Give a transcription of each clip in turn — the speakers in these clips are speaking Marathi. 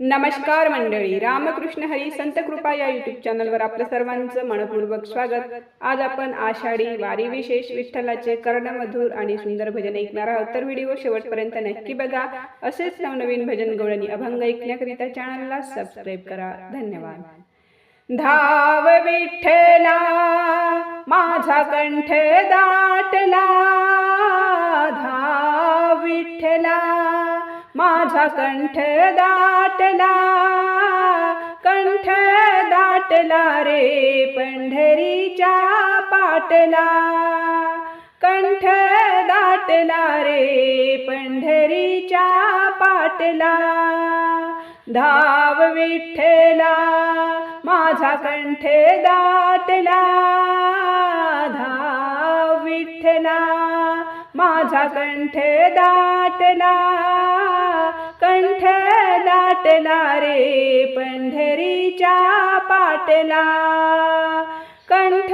नमस्कार मंडळी. रामकृष्ण हरी संत कृपा या युट्यूब चॅनलवर आपलं सर्वांचं मनपूर्वक स्वागत. आज आपण आषाढी वारी विशेष विठ्ठलाचे कर्णमधुर आणि सुंदर भजन ऐकणार आहोत. तर व्हिडिओ शेवटपर्यंत नक्की बघा. असेच नवनवीन भजन गवळणी अभंग ऐकण्याकरिता चॅनलला सबस्क्राईब करा. धन्यवाद. धाव विठ्ठला माझा कंठ दाटला. धाव विठ्ठला. असा कंठ दाटला कंठ दाटला रे पंढरीच्या पाटला. कंठ दाटला रे पंढरीच्या पाटला. धाव विठ्ठला माझा कंठ दाटला. धाव विठ्ठला माझा कंठ दाटला. कंठ दाटणारे पंढरीच्या पाटला. कंठ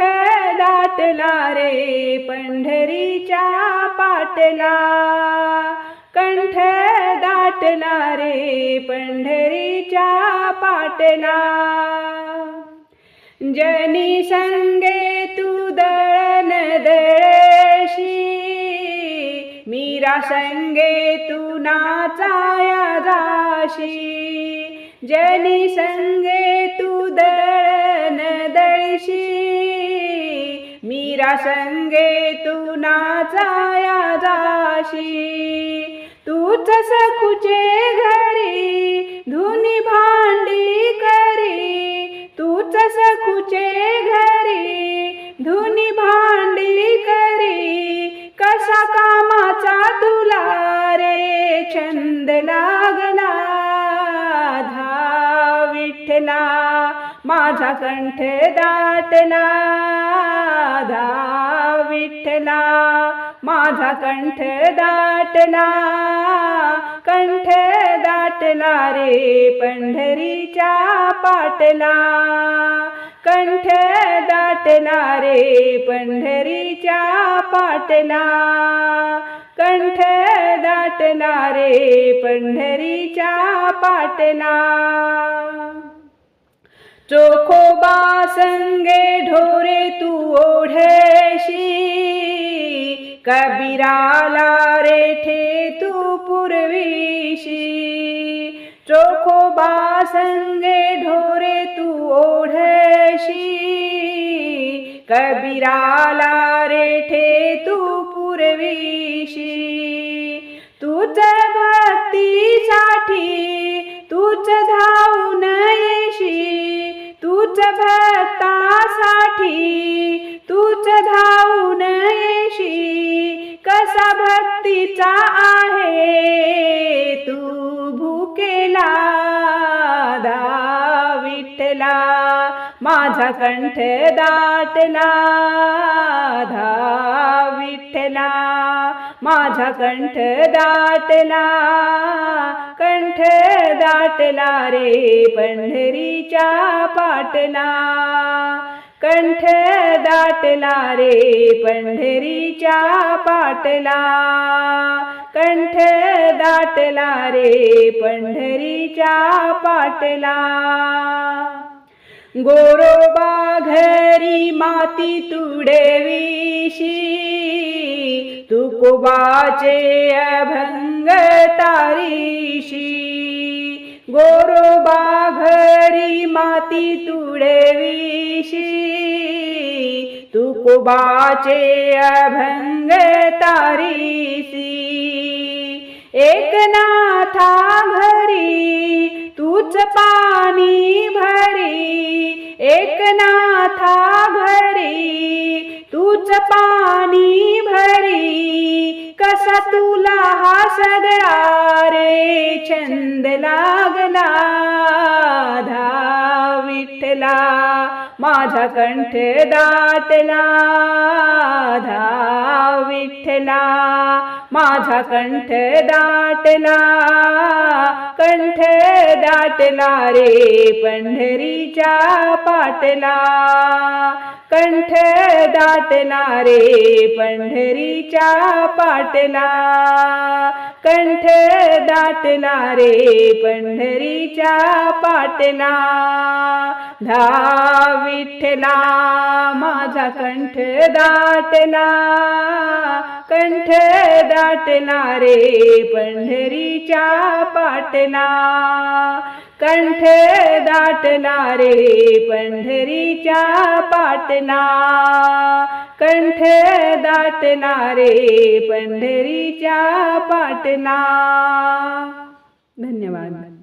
दाटणारे पंढरीच्या पाटला. कंठ दाटणारे पंढरीच्या पाटला. जनी संगे तू दळण दळशी मीरा संगे तू नाचाया जाशी जनी संगे तू दळन दळशी मीरा संगे तू नाचाया जाशी तूच सखुचे घरी धुनी भांडी करी तूच सखुचे घरी धुनी भांडी माझा कंठ दाटला दा विठ्ठला माझा कंठ दाटला कंठ दाटला रे पंढरीच्या पाटला. कंठ दाटला रे पंढरीच्या पाटला. कंठ दाटला रे पंढरीच्या पाटला. चोखोबा संगे ढोरे तू ओढेशी कबीराला रेठे तू पूर्वीशी. चोखोबा संगे ढोरे तू ओढेशी कबीराला रेठे तू पूर्वीशी. तूच भक्तीसाठी भक्तासाठी तूच धावून येशी. कसा भक्तीचा आहे तू भूकेला दा विठ्ठला माझा कंठ दाटला धा विठ्ठला माझा कंठ दाटला कंठ दाटला रे पंढरीच्या पाटला. कंठ दाटला रे पंढरीच्या पाटला. कंठ दाटला रे पंढरीच्या पाटला. गोरोबा घरी माती तुडेविशी तुकोबाचे अभंग तारीशी गोरोबा घरी माती तुडविशी तुकोबाचे अभंग तारीसी एकनाथा घरी तूच पाणी भरी एकनाथा घरी तूच पाणी भरी कसा तुला हा सगळा रे छंद लागला. धा माझा कंठ दाटला. धा विठला माझा कंठ दाटला. कंठ दाटला रे पंढरीच्या पाटला. कंठ दाटणारे पंढरीच्या पाटला. कंठ दाटणारे पंढरीच्या पाटला. धा विठ्ठला माझा कंठ दाटला. कंठ दाटणारे पंढरीच्या पाटला. कंठ दाटला रे पंढरीच्या पाटला कंठ दाटला रे पंढरीच्या पाटला धन्यवाद.